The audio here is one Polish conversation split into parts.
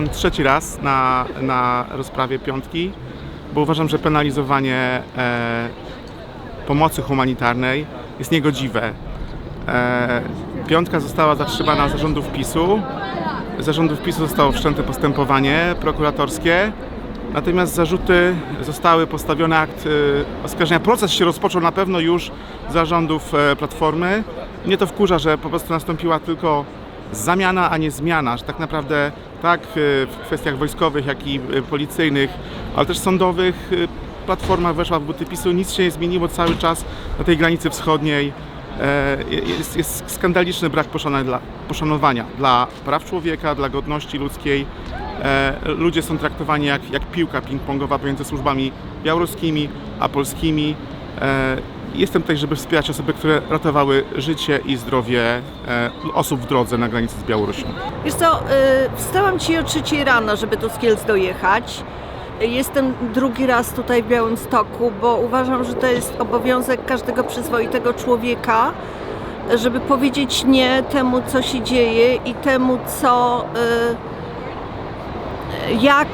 jestem trzeci raz na, na rozprawie piątki, bo uważam, że penalizowanie e, pomocy humanitarnej jest niegodziwe. E, piątka została zatrzymana zarządów PiSu. Zarządów PiSu zostało wszczęte postępowanie prokuratorskie. Natomiast zarzuty zostały postawione, akt e, oskarżenia. Proces się rozpoczął na pewno już zarządów e, Platformy. Mnie to wkurza, że po prostu nastąpiła tylko zamiana, a nie zmiana, że tak naprawdę tak e, w kwestiach wojskowych, jak i e, policyjnych, ale też sądowych e, Platforma weszła w buty PiSu, nic się nie zmieniło cały czas na tej granicy wschodniej. Jest, jest skandaliczny brak poszanowania dla, praw człowieka, dla godności ludzkiej. Ludzie są traktowani jak, jak piłka ping-pongowa pomiędzy służbami białoruskimi a polskimi. E, Jestem tutaj, żeby wspierać osoby, które ratowały życie i zdrowie e, osób w drodze na granicy z Białorusią. Wiesz co, y, wstałam dzisiaj o trzeciej rano, żeby do Skielc dojechać. Jestem drugi raz tutaj w Białymstoku, bo uważam, że to jest obowiązek każdego przyzwoitego człowieka, żeby powiedzieć nie temu, co się dzieje i temu, co y, jak,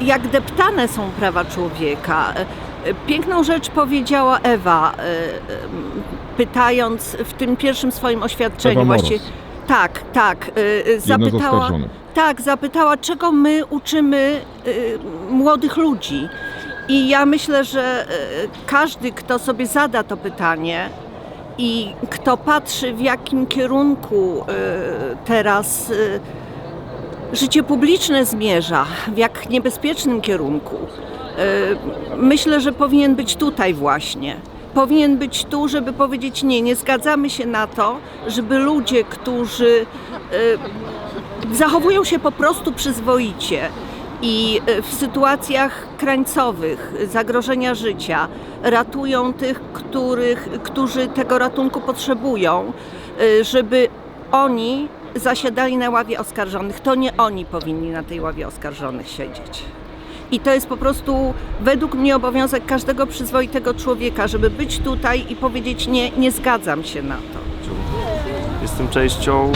jak deptane są prawa człowieka. Piękną rzecz powiedziała Ewa, y, y, pytając w tym pierwszym swoim oświadczeniu Ewa właśnie. Tak, tak. z Zapytała, tak, zapytała, czego my uczymy młodych ludzi. I ja myślę, że każdy, kto sobie zada to pytanie i kto patrzy, w jakim kierunku teraz życie publiczne zmierza, w jak niebezpiecznym kierunku, myślę, że powinien być tutaj właśnie. Powinien być tu, żeby powiedzieć nie, nie zgadzamy się na to, żeby ludzie, którzy y, zachowują się po prostu przyzwoicie i y, w sytuacjach krańcowych, zagrożenia życia, ratują tych, których, którzy tego ratunku potrzebują, żeby oni zasiadali na ławie oskarżonych. To nie oni powinni na tej ławie oskarżonych siedzieć. I to jest po prostu według mnie obowiązek każdego przyzwoitego człowieka, żeby być tutaj i powiedzieć nie, nie zgadzam się na to. Jestem częścią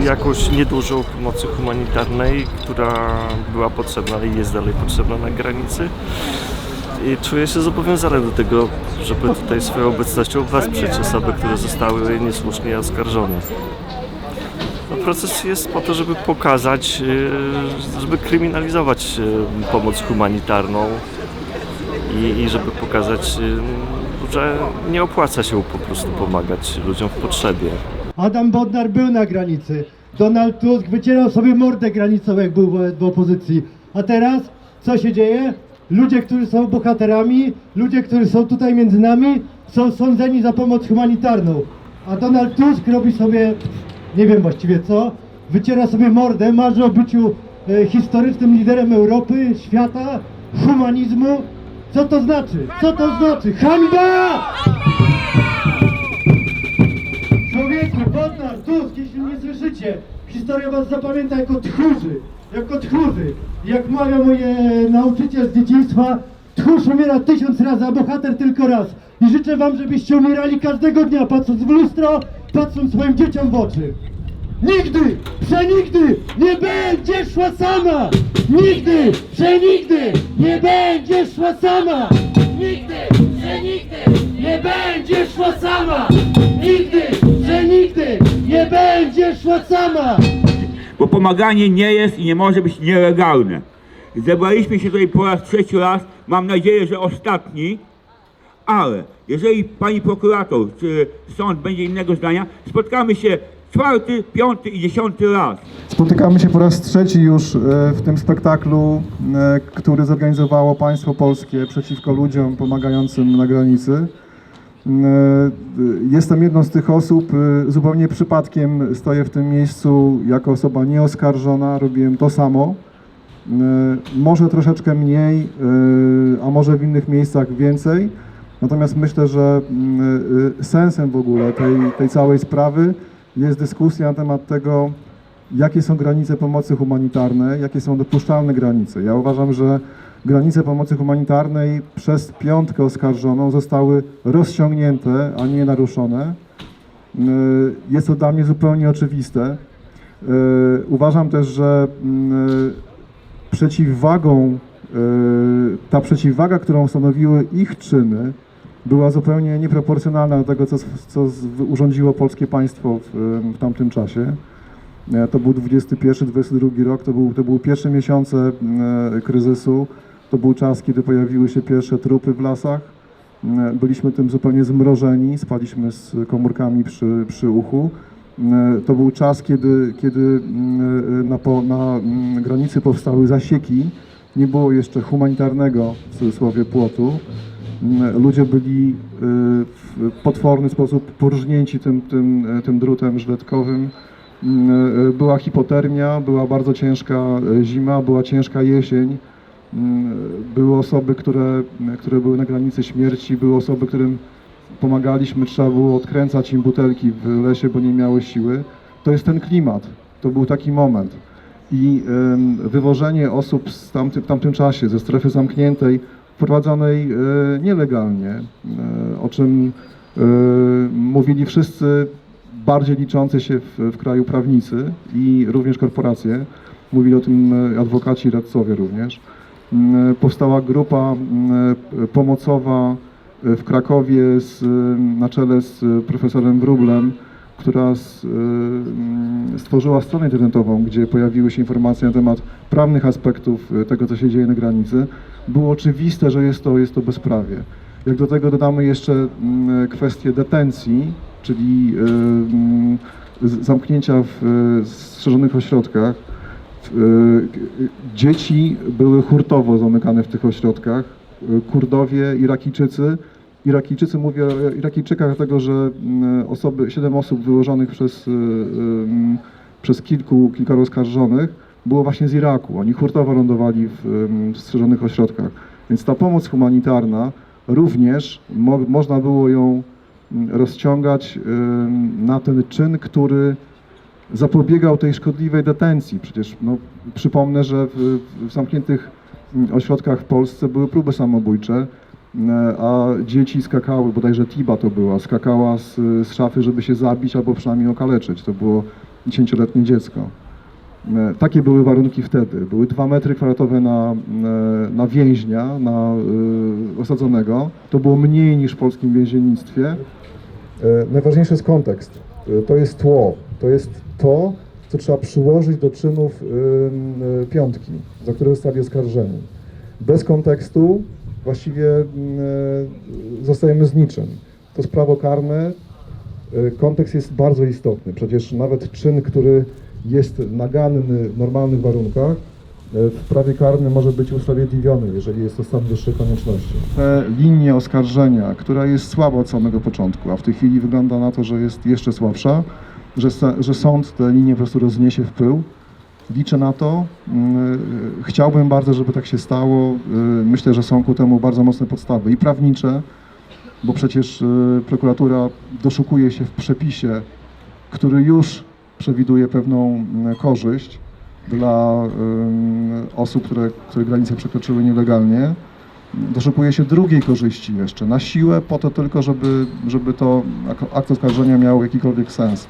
y, jakąś niedużą pomocy humanitarnej, która była potrzebna i jest dalej potrzebna na granicy. I czuję się zobowiązany do tego, żeby tutaj swoją obecnością wesprzeć osoby, które zostały niesłusznie oskarżone. Proces jest po to, żeby pokazać, y, żeby kryminalizować y, pomoc humanitarną i, i żeby pokazać, y, że nie opłaca się po prostu pomagać ludziom w potrzebie. Adam Bodnar był na granicy. Donald Tusk wycierał sobie mordę granicową, jak był w opozycji. A teraz co się dzieje? Ludzie, którzy są bohaterami, ludzie, którzy są tutaj między nami, są sądzeni za pomoc humanitarną. A Donald Tusk robi sobie, nie wiem właściwie co, wyciera sobie mordę, marzy o byciu e, historycznym liderem Europy, świata, humanizmu. Co to znaczy? Co to znaczy? Hańba! Człowieku, Bodnar, Tusk, jeśli nie słyszycie, historia was zapamięta jako tchórzy, jako tchórzy. Jak mawia moje nauczyciel z dzieciństwa, tchórz umiera tysiąc razy, a bohater tylko raz. I życzę wam, żebyście umierali każdego dnia, patrząc w lustro, patrząc swoim dzieciom w oczy. Nigdy, przenigdy nie będzie szła sama! Nigdy, przenigdy nie będzie szła sama! Nigdy, przenigdy nie będzie szła sama! Nigdy, przenigdy nie będzie szła sama! bo pomaganie nie jest i nie może być nielegalne. Zebraliśmy się tutaj po raz trzeci raz, mam nadzieję, że ostatni, ale jeżeli pani prokurator czy sąd będzie innego zdania, spotkamy się czwarty, piąty i dziesiąty raz. Spotykamy się po raz trzeci już e, w tym spektaklu, e, który zorganizowało państwo polskie przeciwko ludziom pomagającym na granicy. E, Jestem jedną z tych osób, zupełnie przypadkiem stoję w tym miejscu jako osoba nieoskarżona, robiłem to samo. Może troszeczkę mniej, a może w innych miejscach więcej. Natomiast myślę, że mm, e, sensem w ogóle tej, tej całej sprawy jest dyskusja na temat tego, jakie są granice pomocy humanitarnej, jakie są dopuszczalne granice. Ja uważam, że granice pomocy humanitarnej przez piątkę oskarżoną zostały rozciągnięte, a nie naruszone. Yy, Jest to dla mnie zupełnie oczywiste. Uważam też, że mm, przeciwwagą, ta przeciwwaga, którą stanowiły ich czyny, była zupełnie nieproporcjonalna do tego, co, co urządziło polskie państwo w, w tamtym czasie. E, To był 21-22 rok, to, był, to były pierwsze miesiące e, kryzysu, to był czas, kiedy pojawiły się pierwsze trupy w lasach. E, Byliśmy tym zupełnie zmrożeni, spaliśmy z komórkami przy, przy uchu. To był czas, kiedy, kiedy na, po, na mm, granicy powstały zasieki. Nie było jeszcze humanitarnego, w cudzysłowie, płotu. Mm, Ludzie byli y, w potworny sposób porżnięci tym, tym, e, tym drutem żyletkowym. Y, Była hipotermia, była bardzo ciężka zima, była ciężka jesień. Były osoby, które, które były na granicy śmierci, były osoby, którym pomagaliśmy, trzeba było odkręcać im butelki w lesie, bo nie miały siły. To jest ten klimat, to był taki moment. I wywożenie osób w tamtym czasie ze strefy zamkniętej, wprowadzonej e, nielegalnie, e, o czym e, mówili wszyscy bardziej liczący się w, w kraju prawnicy i również korporacje. Mówili o tym adwokaci, radcowie również. Mm, Powstała grupa mm, pomocowa w Krakowie z, na czele z profesorem Wróblem, która e, mm, stworzyła stronę internetową, gdzie pojawiły się informacje na temat prawnych aspektów e, tego, co się dzieje na granicy. Było oczywiste, że jest to, jest to bezprawie. Jak do tego dodamy jeszcze mm, kwestię detencji, czyli e, mm, zamknięcia w strzeżonych ośrodkach, dzieci były hurtowo zamykane w tych ośrodkach. Kurdowie, Irakijczycy. Irakijczycy, mówię o Irakijczykach, dlatego że mm, osoby, siedem osób wyłożonych przez, e, em, przez kilku, kilkoro oskarżonych było właśnie z Iraku. Oni hurtowo lądowali w, w strzeżonych ośrodkach. Więc ta pomoc humanitarna również mo, można było ją mm, rozciągać na ten czyn, który zapobiegał tej szkodliwej detencji. Przecież no, przypomnę, że w, w zamkniętych mm, ośrodkach w Polsce były próby samobójcze, a dzieci skakały, bodajże Tiba to była, skakała z, z szafy, żeby się zabić albo przynajmniej okaleczyć. To było dziesięcioletnie dziecko. E, Takie były warunki wtedy. Były dwa metry kwadratowe na, e, na więźnia, na e, osadzonego. To było mniej niż w polskim więziennictwie. E, Najważniejszy jest kontekst. E, To jest tło. To jest to, co trzeba przyłożyć do czynów ym, e, piątki, za które zostali oskarżeni. Bez kontekstu właściwie ym, e, zostajemy z niczym. To jest prawo karne. E, Kontekst jest bardzo istotny. Przecież nawet czyn, który jest naganny w normalnych warunkach, e, w prawie karnym może być usprawiedliwiony, jeżeli jest to stan wyższej konieczności. Te linie oskarżenia, która jest słaba od samego początku, a w tej chwili wygląda na to, że jest jeszcze słabsza, że, że sąd te linie po prostu rozniesie w pył. Liczę na to. Mm, Chciałbym bardzo, żeby tak się stało. Y, Myślę, że są ku temu bardzo mocne podstawy i prawnicze, bo przecież y, prokuratura doszukuje się w przepisie, który już przewiduje pewną mm, korzyść dla osób, które, które granice przekroczyły nielegalnie. Doszukuje się drugiej korzyści jeszcze, na siłę, po to tylko, żeby, żeby to ak- akt oskarżenia miał jakikolwiek sens.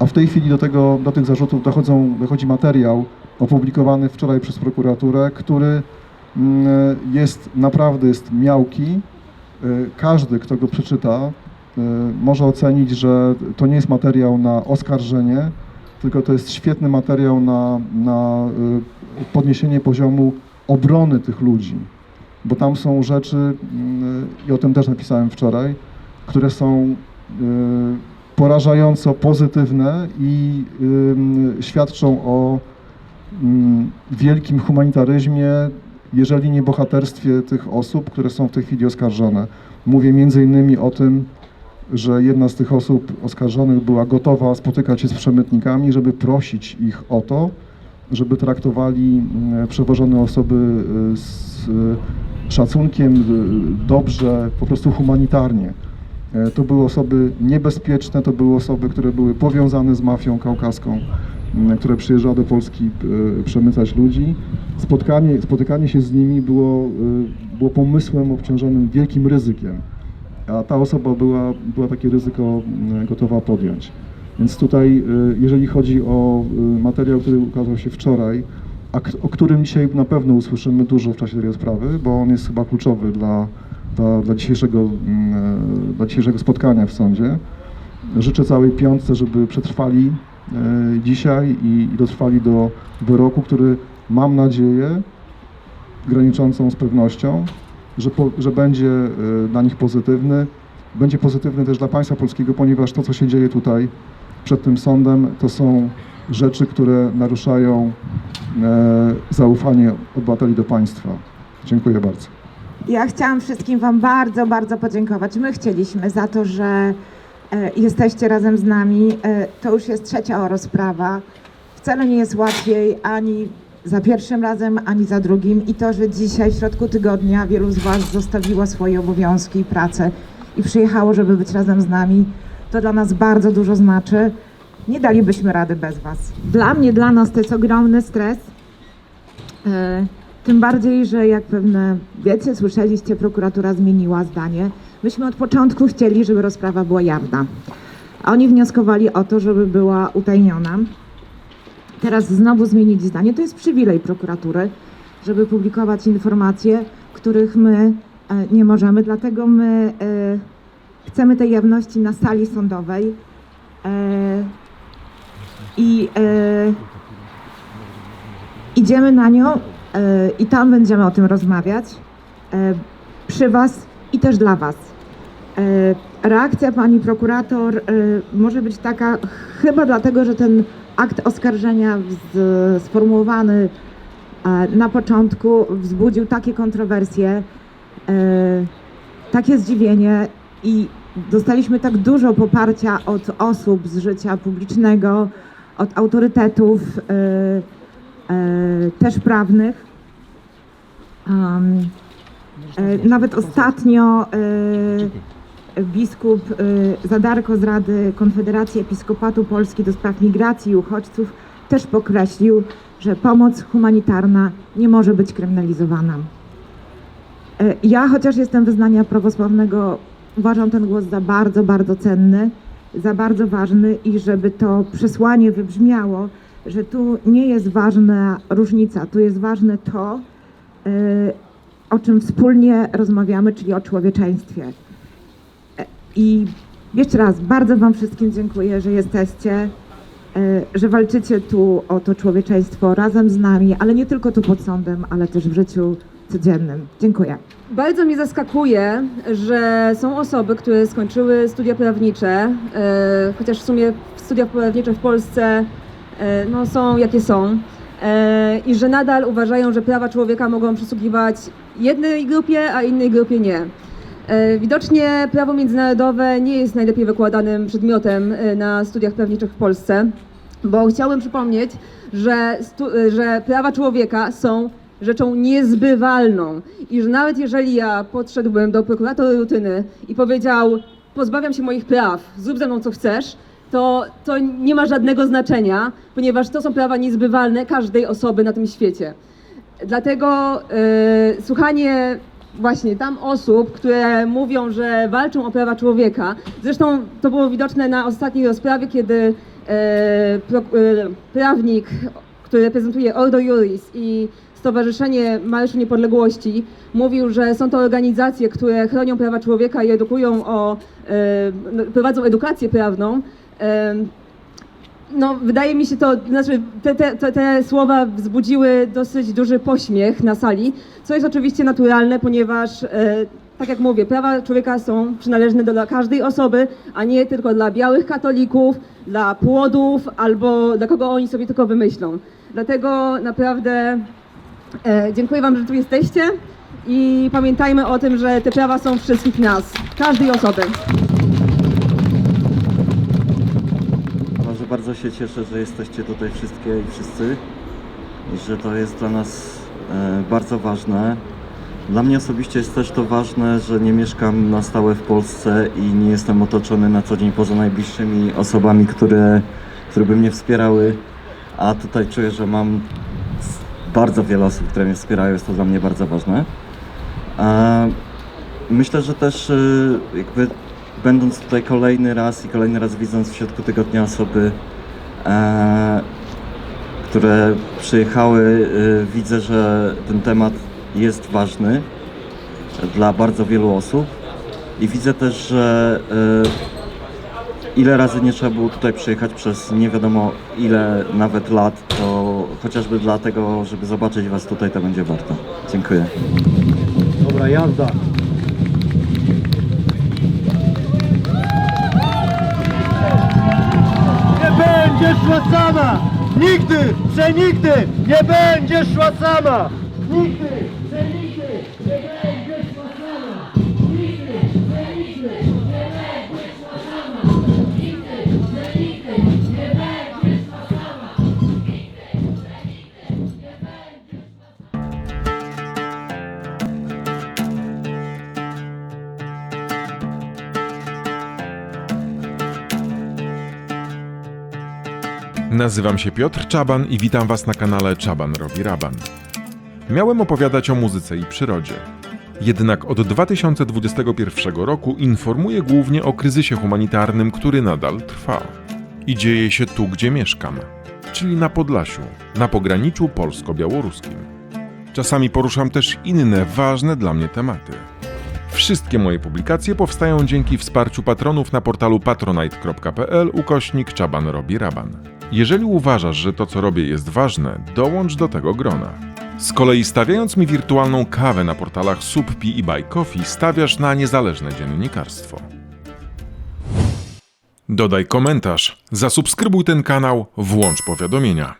A w tej chwili do, tego, do tych zarzutów dochodzą, dochodzi materiał opublikowany wczoraj przez prokuraturę, który mm, jest naprawdę jest miałki. Y, Każdy, kto go przeczyta, y, może ocenić, że to nie jest materiał na oskarżenie, tylko to jest świetny materiał na, na podniesienie poziomu obrony tych ludzi. Bo tam są rzeczy, mm, i o tym też napisałem wczoraj, które są porażająco pozytywne i świadczą o wielkim humanitaryzmie, jeżeli nie bohaterstwie tych osób, które są w tej chwili oskarżone. Mówię między innymi o tym, że jedna z tych osób oskarżonych była gotowa spotykać się z przemytnikami, żeby prosić ich o to, żeby traktowali mm, przewożone osoby y, z szacunkiem, y, dobrze, po prostu humanitarnie. E, To były osoby niebezpieczne, to były osoby, które były powiązane z mafią kaukaską, które przyjeżdżały do Polski e, przemycać ludzi. Spotkanie, spotykanie się z nimi było, e, było pomysłem obciążonym wielkim ryzykiem, a ta osoba była, była takie ryzyko gotowa podjąć. Więc tutaj, jeżeli chodzi o materiał, który ukazał się wczoraj, a o którym dzisiaj na pewno usłyszymy dużo w czasie tej rozprawy, bo on jest chyba kluczowy dla, dla, dzisiejszego, mm, e, dzisiejszego spotkania w sądzie. Życzę całej piątce, żeby przetrwali e, dzisiaj i, i dotrwali do wyroku, który mam nadzieję, graniczącą z pewnością, że, po, że będzie e, dla nich pozytywny. Będzie pozytywny też dla państwa polskiego, ponieważ to, co się dzieje tutaj przed tym sądem, to są rzeczy, które naruszają e, zaufanie obywateli do państwa. Dziękuję bardzo. Ja chciałam wszystkim Wam bardzo, bardzo podziękować. My chcieliśmy za to, że e, jesteście razem z nami. E, to już jest trzecia rozprawa. Wcale nie jest łatwiej ani za pierwszym razem, ani za drugim. I to, że dzisiaj w środku tygodnia wielu z Was zostawiło swoje obowiązki i pracę i przyjechało, żeby być razem z nami, to dla nas bardzo dużo znaczy. Nie dalibyśmy rady bez Was. Dla mnie, dla nas to jest ogromny stres. Tym bardziej, że jak pewne wiecie, słyszeliście, prokuratura zmieniła zdanie. Myśmy od początku chcieli, żeby rozprawa była jawna. Oni wnioskowali o to, żeby była utajniona. Teraz znowu zmienili zdanie. To jest przywilej prokuratury, żeby publikować informacje, których my e, nie możemy. Dlatego my e, chcemy tej jawności na sali sądowej. E, I idziemy na nią i tam będziemy o tym rozmawiać e, przy Was i też dla Was. E, reakcja pani prokurator e, może być taka chyba dlatego, że ten akt oskarżenia z, sformułowany e, na początku wzbudził takie kontrowersje, e, takie zdziwienie i dostaliśmy tak dużo poparcia od osób z życia publicznego, od autorytetów. E, też prawnych. E, nawet ostatnio e, biskup Zadarko z Rady Konfederacji Episkopatu Polski do spraw migracji i uchodźców też podkreślił, że pomoc humanitarna nie może być kryminalizowana. Ja, chociaż jestem wyznania prawosławnego, uważam ten głos za bardzo, bardzo cenny, za bardzo ważny i żeby to przesłanie wybrzmiało, że tu nie jest ważna różnica, tu jest ważne to, e, o czym wspólnie rozmawiamy, czyli o człowieczeństwie. E, I jeszcze raz bardzo Wam wszystkim dziękuję, że jesteście, e, że walczycie tu o to człowieczeństwo razem z nami, ale nie tylko tu pod sądem, ale też w życiu codziennym. Dziękuję. Bardzo mnie zaskakuje, że są osoby, które skończyły studia prawnicze, chociaż w sumie studia prawnicze w Polsce no, są jakie są, e, i że nadal uważają, że prawa człowieka mogą przysługiwać jednej grupie, a innej grupie nie. E, Widocznie prawo międzynarodowe nie jest najlepiej wykładanym przedmiotem e, na studiach prawniczych w Polsce, bo chciałbym przypomnieć, że, e, że prawa człowieka są rzeczą niezbywalną i że nawet jeżeli ja podszedłbym do prokuratora rutyny i powiedział pozbawiam się moich praw, zrób ze mną co chcesz, to, to nie ma żadnego znaczenia, ponieważ to są prawa niezbywalne każdej osoby na tym świecie. Dlatego e, słuchanie właśnie tam osób, które mówią, że walczą o prawa człowieka, zresztą to było widoczne na ostatniej rozprawie, kiedy e, pro, e, prawnik, który reprezentuje Ordo Juris i Stowarzyszenie Marszu Niepodległości mówił, że są to organizacje, które chronią prawa człowieka i edukują o, no, prowadzą edukację prawną. No, wydaje mi się to, znaczy te, te, te, te słowa wzbudziły dosyć duży pośmiech na sali, co jest oczywiście naturalne, ponieważ, e, tak jak mówię, prawa człowieka są przynależne do, dla każdej osoby, a nie tylko dla białych katolików, dla płodów albo dla kogo oni sobie tylko wymyślą. Dlatego naprawdę e, dziękuję Wam, że tu jesteście i pamiętajmy o tym, że te prawa są wszystkich nas, każdej osoby. Bardzo się cieszę, że jesteście tutaj wszystkie i wszyscy i że to jest dla nas e, bardzo ważne. Dla mnie osobiście jest też to ważne, że nie mieszkam na stałe w Polsce i nie jestem otoczony na co dzień poza najbliższymi osobami, które, które by mnie wspierały, a tutaj czuję, że mam bardzo wiele osób, które mnie wspierają, jest to dla mnie bardzo ważne. Myślę, że też e, jakby będąc tutaj kolejny raz i kolejny raz widząc w środku tygodnia osoby, e, które przyjechały, y, widzę, że ten temat jest ważny dla bardzo wielu osób i widzę też, że y, ile razy nie trzeba było tutaj przyjechać przez nie wiadomo ile nawet lat, to chociażby dlatego, żeby zobaczyć Was tutaj, to będzie warto. Dziękuję. Dobra, jazda. Będziesz szła sama! Nigdy, przenigdy nie będziesz szła sama! Nigdy, Nazywam się Piotr Czaban i witam Was na kanale Czaban robi raban. Miałem opowiadać o muzyce i przyrodzie. Jednak od 2021 roku informuję głównie o kryzysie humanitarnym, który nadal trwa. I dzieje się tu, gdzie mieszkam, czyli na Podlasiu, na pograniczu polsko-białoruskim. Czasami poruszam też inne ważne dla mnie tematy. Wszystkie moje publikacje powstają dzięki wsparciu patronów na portalu patronite.pl ukośnik Czaban robi raban. Jeżeli uważasz, że to co robię jest ważne, dołącz do tego grona. Z kolei stawiając mi wirtualną kawę na portalach Subpi i Buy Coffee, stawiasz na niezależne dziennikarstwo. Dodaj komentarz, zasubskrybuj ten kanał, włącz powiadomienia.